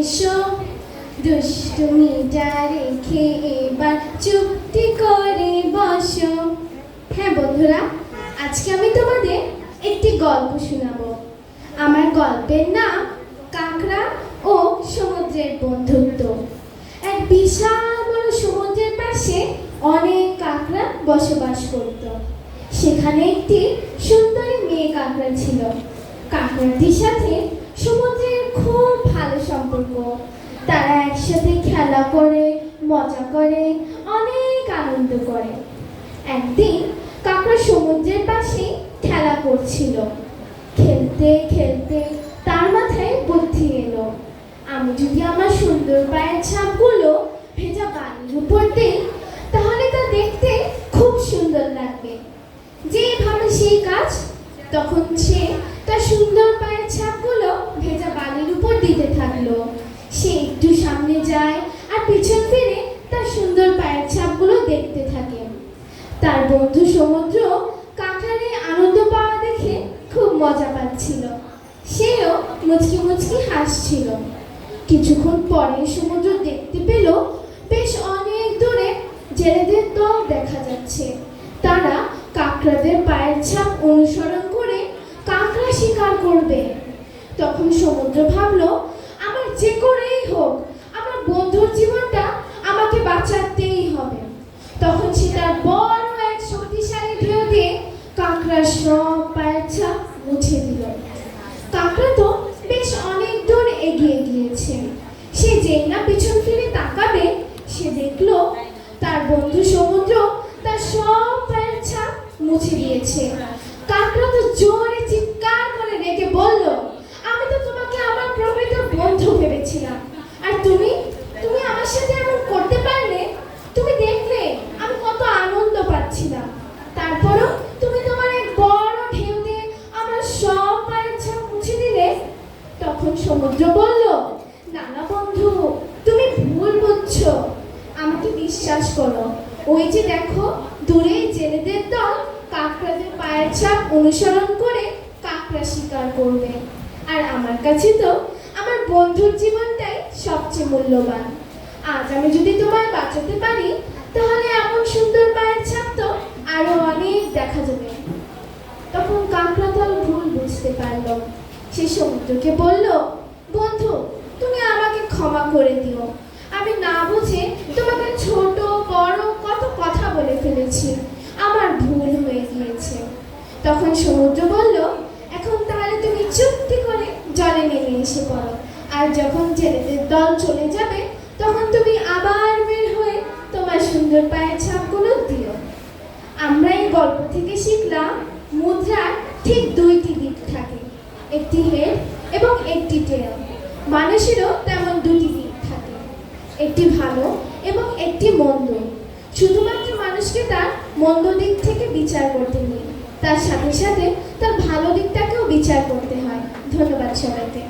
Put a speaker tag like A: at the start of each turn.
A: এসো। দুষ্টুমিটা রেখে এবার চুপটি করে বসো। হ্যাঁ বন্ধুরা, আজকে আমি তোমাদের একটি গল্প শোনাবো। আমার গল্পের নাম কাঁকড়া ও সমুদ্রের বন্ধুত্ব। এক বিশাল বড় সমুদ্রের পাশে অনেক কাঁকড়া বসবাস করত। সেখানে একটি সুন্দরী মেয়ে কাঁকড়া ছিল। কাঁকড়াটির সাথে খুব ভালো সম্পর্ক। তারা একসাথে খেলা করে, মজা করে, অনেক আনন্দ করে। একদিন কাঁকড়া সমুদ্রের পাশে খেলা করছিল। খেলতে খেলতে তার মাথায় বুদ্ধি এলো। আমি যদি আমার সুন্দর পায়ের ছাপগুলো ভেজা বালির উপর দিই, তাহলে তা দেখতে খুব সুন্দর লাগবে। যে ভাবে সেই কাজ তখন সে তার সুন্দর পায়ের ছাপগুলো ভেজা বালির উপর দিতে থাকল সে একটু সামনে যায় আর পিছন ফিরে তার সুন্দর পায়ের ছাপগুলো দেখতে থাকে। তার বন্ধু সমুদ্র কাঁকড়ারে আনন্দ পাওয়া দেখে খুব মজা পাচ্ছিল। সেও মুচকি মুচকি হাসছিল। কিছুক্ষণ পরে সমুদ্র দেখতে পেল, বেশ অনেক দূরে জেলেদের দল দেখা যাচ্ছে। তারা কাঁকড়াদের পায়ের ছাপ অনুসরণ করে কাঁকড়া শিকার করবে। তখন সমুদ্র ভাবলো, আমার যে করেই হোক, আমার বন্ধুর জীবনটা আমাকে বাঁচাতেই হবে তখন সে তার বড় এক শক্তিশালী ঢেউ দিয়ে কাঁকড়ার সব পায়ের ছাপ মুছে দিল কাঁকড়া তো বেশ অনেক দূর এগিয়ে সে যেই না পিছন ফিরে তাকাবে, সে দেখল তার বন্ধু সমুদ্র তার সব পায়ের ছাপ মুছে দিয়েছে। কাকরা তো জোরে চিৎকার করে রেখে বলল, আমি তো তোমাকে আমার প্রকৃত বন্ধু ভেবেছিলাম আর তুমি তুমি আমার সাথে এমন করতে পারলে তুমি দেখলে আমি কত আনন্দ পাচ্ছিলাম তারপরও তুমি তোমার এক বড় ঢেউ দিয়ে আমার সব পায়ের ছাপ মুছে দিলে তখন সমুদ্র বলল না না বন্ধু, তুমি ভুল বুঝছ। আমাকে বিশ্বাস করো, ওই যে দেখো, দূরে জেলেদের দল কাঁকড়াদের পায়ের ছাপ অনুসরণ করে কাঁকড়া শিকার করবে। আর আমার কাছে তো আমার বন্ধুর জীবনটাই সবচেয়ে মূল্যবান। আজ আমি যদি তোমায় বাঁচাতে পারি, তাহলে এমন সুন্দর পায়ের ছাপ তো আরও অনেক দেখা যাবে তখন কাঁকড়া দল ভুল বুঝতে পারল সে সমুদ্রকে বলল, বন্ধু, তুমি আমাকে ক্ষমা করে দিও। আমি না বুঝে তোমাকে ছোট, বড় কত কথা বলে ফেলেছি। আমার ভুল হয়ে গিয়েছে। তখন সমুদ্র বলল, এখন তাহলে তুমি চুক্তি করে জলে নেমে এসে পড়ো। আর যখন জেলেদের দল চলে যাবে, তখন তুমি আবার বের হয়ে তোমার সুন্দর পায়ের ছাপগুলো দিও। আমরা এই গল্প থেকে শিখলাম, মুদ্রার ঠিক দুইটি দিক থাকে। একটি হেড এবং একটি টেল মানুষেরও তেমন দুটি দিক থাকে। একটি ভালো এবং একটি মন্দ। শুধুমাত্র মানুষকে তার মন্দ দিক থেকে বিচার করতে নেই। তার সাথে সাথে তার ভালো দিকটাকেও বিচার করতে হয়। ধন্যবাদ সবাইকে।